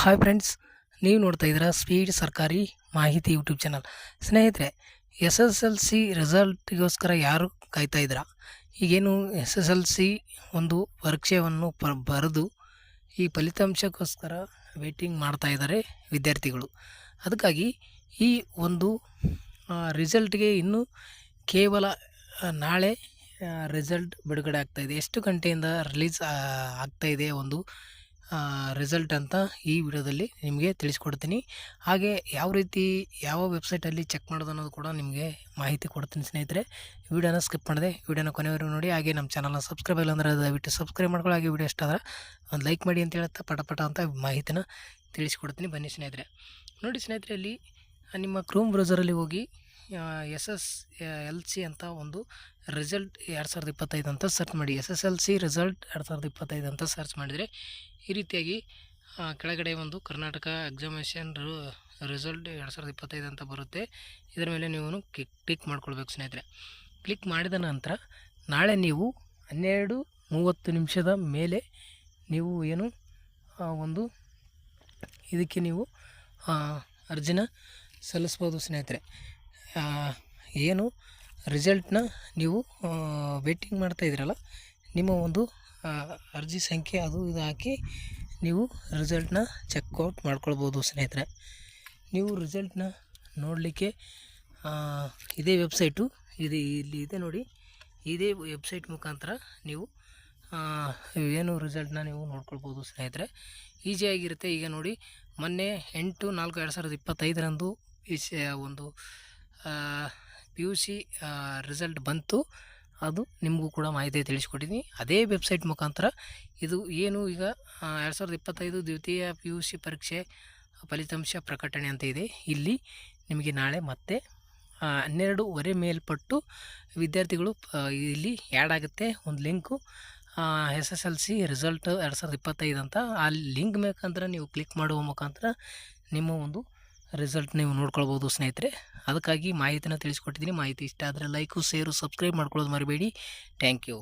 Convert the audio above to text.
Hi friends ನೀವು ನೋಡ್ತಾ ಇದ್ದೀರಾ ಸ್ಪೀಡ್ ಸರ್ಕಾರಿ ಮಾಹಿತಿ ಯೂಟ್ಯೂಬ್ ಚಾನಲ್ ಸ್ನೇಹಿತರೆ ಎಸ್ ಎಸ್ ಎಲ್ ಸಿ ರಿಸಲ್ಟ್ಗೋಸ್ಕರ ಯಾರು ಕಾಯ್ತಾ ಇದ್ದೀರಾ? ಈಗೇನು ಎಸ್ ಎಸ್ ಎಲ್ ಸಿ ಒಂದು ಪರೀಕ್ಷೆಯನ್ನು ಪ, ಬರೆದು ಈ ಫಲಿತಾಂಶಕ್ಕೋಸ್ಕರ ವೇಟಿಂಗ್ ಮಾಡ್ತಾ ಇದ್ದಾರೆ ವಿದ್ಯಾರ್ಥಿಗಳು. ಅದಕ್ಕಾಗಿ ಈ ಒಂದು ರಿಸಲ್ಟ್ಗೆ ಇನ್ನೂ ಕೇವಲ ನಾಳೆ ರಿಸಲ್ಟ್ ಬಿಡುಗಡೆ ಆಗ್ತಾಯಿದೆ ಎಷ್ಟು ಗಂಟೆಯಿಂದ ರಿಲೀಸ್ ಆಗ್ತಾಯಿದೆ ಒಂದು ರಿಸಲ್ಟ್ ಅಂತ ಈ ವಿಡಿಯೋದಲ್ಲಿ ನಿಮಗೆ ತಿಳಿಸ್ಕೊಡ್ತೀನಿ. ಹಾಗೆ ಯಾವ ರೀತಿ ಯಾವ ವೆಬ್ಸೈಟಲ್ಲಿ ಚೆಕ್ ಮಾಡೋದು ಅನ್ನೋದು ಕೂಡ ನಿಮಗೆ ಮಾಹಿತಿ ಕೊಡ್ತೀನಿ ಸ್ನೇಹಿತರೆ. ವಿಡಿಯೋನ ಸ್ಕಿಪ್ ಮಾಡಿದೆ ವಿಡಿಯೋನ ಕೊನೆವರೆಗೂ ನೋಡಿ. ಹಾಗೆ ನಮ್ಮ ಚಾನಲ್ನ ಸಬ್ಸ್ಕ್ರೈಬ್ ಇಲ್ಲ ಅಂದರೆ ದಯವಿಟ್ಟು ಸಬ್ಸ್ಕ್ರೈಬ್ ಮಾಡ್ಕೊಳ್ಳಿ. ಹಾಗೆ ವಿಡಿಯೋ ಇಷ್ಟ ಆದರೆ ಒಂದು ಲೈಕ್ ಮಾಡಿ ಅಂತ ಹೇಳ್ತಾ ಪಟ ಪಟ ಅಂತ ಮಾಹಿತಿನ ತಿಳಿಸ್ಕೊಡ್ತೀನಿ. ಬನ್ನಿ ಸ್ನೇಹಿತರೆ. ನೋಡಿ ಸ್ನೇಹಿತರೆ ಇಲ್ಲಿ ಆ, ನಿಮ್ಮ ಕ್ರೂಮ್ ಬ್ರೌಸರಲ್ಲಿ ಹೋಗಿ ಎಸ್ ಎಸ್ ಎಲ್ ಸಿ ಅಂತ ಒಂದು ರಿಸಲ್ಟ್ ಎರಡು ಸಾವಿರದ ಇಪ್ಪತ್ತೈದು ಅಂತ ಸರ್ಚ್ ಮಾಡಿ. S S L C result ಎರಡು ಸಾವಿರದ ಇಪ್ಪತ್ತೈದು ಅಂತ ಸರ್ಚ್ ಮಾಡಿದರೆ ಈ ರೀತಿಯಾಗಿ ಕೆಳಗಡೆ ಒಂದು ಕರ್ನಾಟಕ ಎಕ್ಸಾಮಿನೇಷನ್ ರಿಸಲ್ಟ್ ಎರಡು ಸಾವಿರದ ಇಪ್ಪತ್ತೈದು ಅಂತ ಬರುತ್ತೆ. ಇದರ ಮೇಲೆ ನೀವು ಕ್ಲಿಕ್ ಕ್ಲಿಕ್ ಮಾಡ್ಕೊಳ್ಬೇಕು ಸ್ನೇಹಿತರೆ. ಕ್ಲಿಕ್ ಮಾಡಿದ ನಂತರ ನಾಳೆ ನೀವು ಹನ್ನೆರಡು ಮೂವತ್ತು ನಿಮಿಷದ ಮೇಲೆ ನೀವು ಏನು ಒಂದು ಇದಕ್ಕೆ ನೀವು ಅರ್ಜಿನ ಸಲ್ಲಿಸ್ಬೋದು ಸ್ನೇಹಿತರೆ. ಏನು ರಿಸಲ್ಟ್ನ ನೀವು ವೇಟಿಂಗ್ ಮಾಡ್ತಾ ಇದ್ದೀರಲ್ಲ, ನಿಮ್ಮ ಒಂದು ಅರ್ಜಿ ಸಂಖ್ಯೆ ಅದು ಇದು ಹಾಕಿ ನೀವು ರಿಸಲ್ಟ್ನ ಚೆಕ್ಔಟ್ ಮಾಡ್ಕೊಳ್ಬೋದು ಸ್ನೇಹಿತರೆ. ನೀವು ರಿಸಲ್ಟ್ನ ನೋಡಲಿಕ್ಕೆ ಇದೇ ವೆಬ್ಸೈಟು, ಇದು, ಇಲ್ಲಿ ಇದೆ ನೋಡಿ. ಇದೇ ವೆಬ್ಸೈಟ್ ಮುಖಾಂತರ ನೀವು ಏನು ರಿಸಲ್ಟ್ನ ನೀವು ನೋಡ್ಕೊಳ್ಬೋದು ಸ್ನೇಹಿತರೆ. ಈಸಿಯಾಗಿರುತ್ತೆ ಈಗ ನೋಡಿ, ಮೊನ್ನೆ ಎಂಟು ನಾಲ್ಕು ಎರಡು ಸಾವಿರದ ಇಪ್ಪತ್ತೈದರಂದು ಈ ಒಂದು ಪಿ ಯು ಸಿ ರಿಸಲ್ಟ್ ಬಂತು. ಅದು ನಿಮಗೂ ಕೂಡ ಮಾಹಿತಿ ತಿಳಿಸ್ಕೊಟ್ಟಿದ್ದೀನಿ ಅದೇ ವೆಬ್ಸೈಟ್ ಮುಖಾಂತರ ಇದು ಏನು ಈಗ ಎರಡು ಸಾವಿರದ ಇಪ್ಪತ್ತೈದು ದ್ವಿತೀಯ ಪಿ ಯು ಸಿ ಪರೀಕ್ಷೆ ಫಲಿತಾಂಶ ಪ್ರಕಟಣೆ ಅಂತ ಇದೆ. ಇಲ್ಲಿ ನಿಮಗೆ ನಾಳೆ ಮತ್ತೆ ಹನ್ನೆರಡೂವರೆ ಮೇಲ್ಪಟ್ಟು ವಿದ್ಯಾರ್ಥಿಗಳು ಇಲ್ಲಿ ಆ್ಯಡ್ ಆಗುತ್ತೆ. ಒಂದು link S S L C result ಎರಡು ಸಾವಿರದ ಇಪ್ಪತ್ತೈದು ಅಂತ. ಆ ಲಿಂಕ್ ಮುಖಾಂತರ ನೀವು ಕ್ಲಿಕ್ ಮಾಡುವ ಮುಖಾಂತರ ನಿಮ್ಮ ಒಂದು ರಿಸಲ್ಟ್ ನೀವು ನೋಡ್ಕೊಳ್ಬೋದು ಸ್ನೇಹಿತರೆ. ಅದಕ್ಕಾಗಿ ಮಾಹಿತಿನ ತಿಳಿಸ್ಕೊಟ್ಟಿದ್ದೀನಿ. ಮಾಹಿತಿ ಇಷ್ಟ ಆದರೆ ಲೈಕು, ಶೇರು, ಸಬ್ಸ್ಕ್ರೈಬ್ ಮಾಡ್ಕೊಳ್ಳೋದು ಮರಿಬೇಡಿ. Thank you.